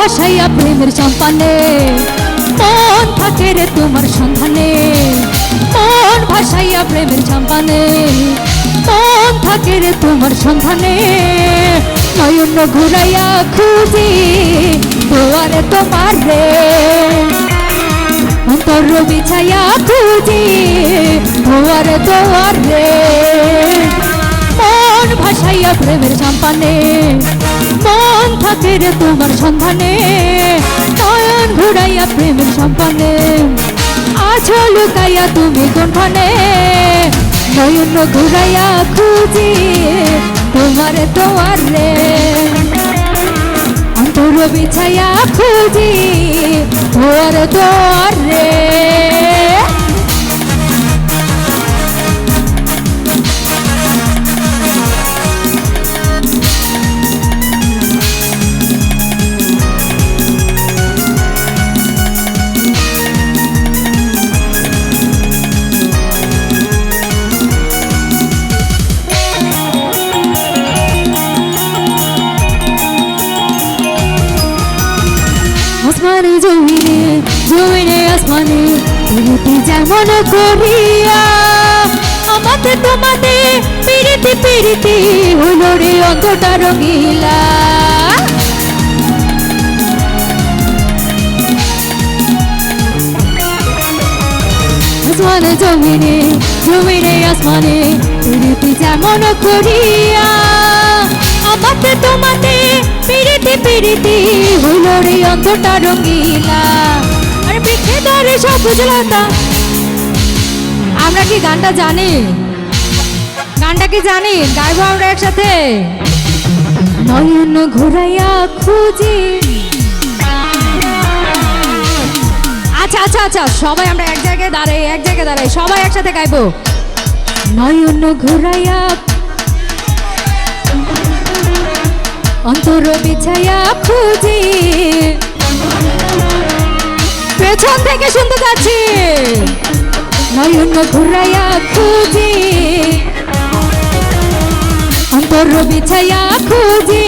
ভাসাইয়া প্রেমের চম্পানে। মন থাকে রে তোমার সন্ধানে। মন ভাসাইয়া প্রেমের চম্পানে। মন থাকে রে তোমার সন্ধানে। নয়ন ঘুরাইয়া খুঁজি, দুয়ারে তোমার রে। অন্তর বিছাইয়া খুঁজি, দুয়ারে তোমার রে। মন ভাসাইয়া প্রেমের চাম্পানে। মন থাকে রে তোমার সন্ধানে। নয়ন ঘুরাইয়া প্রেমের সম্পানে আছো লুকাইয়া তুমি কোনখানে? নয়ন ঘুরাইয়া খুঁজি তোমার তোমার রে। অন্তর বিছাইয়া খুঁজি তোর তোর রে। আসমানে জমিনে জমিনে আসমানে প্রীতি যেমন করিয়া। আমাতে তোমাতে পিড়িতি পিড়িতি হলো রে অন্তটা রঙিলা আসমানে, জমিনে জমিনে আসমানে প্রীতি যেমন করিয়া। তোমাতে পিড়িতি পিড়িতি রঙিলা। আরে সবুজ লতা আমরা কি গানটা জানি? গানটা কি জানি? গাইবো আমরা একসাথে? নয়ন ঘুরাইয়া খুঁজি। আচ্ছা আচ্ছা আচ্ছা সবাই আমরা এক জায়গায় দাঁড়াই, এক জায়গায় দাঁড়াই, সবাই একসাথে গাইবো। নয়ন ঘুরাইয়া অন্তর বিছায়া খুঁজি। পেছন থেকে শুনতে যাচ্ছি। নয়ন ঘুরাইয়া খুঁজি। অন্তর বিছায়া খুঁজি।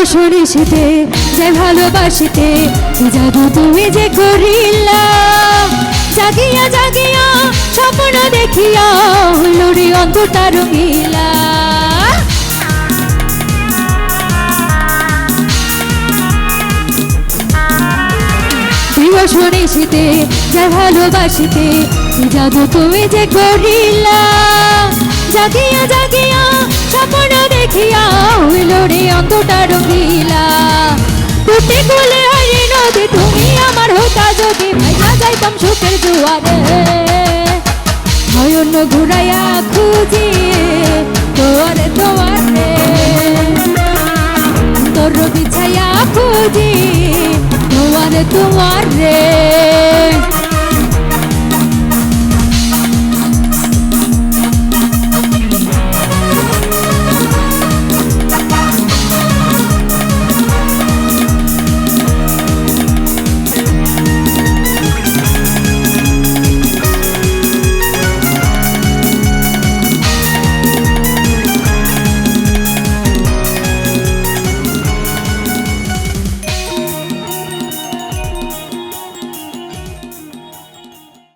দিবসরে শীতে, যে ভালোবাসিতে জাদু তুমি যে করিলা? জাগিয়া জাগিয়া, স্বপ্ন দেখিয়া হলো রে অন্তটা রঙিলা শীতে, যে ভালোবাসিতে জাদু তুমি যে করিলা? জাগিয়া জাগিয়া, স্বপ্ন দেখিয়া হইল রে অন্তটা রঙিলা কুটি কুলে হরি নদী, তুমি আমার হতা যদি ভাইয়া যাইতাম সুখের দুয়ারে নয়ন ঘুরাইয়া খুঁজি তোরে তোমারে তোর বিছাইয়া খুঁজি তোমার রে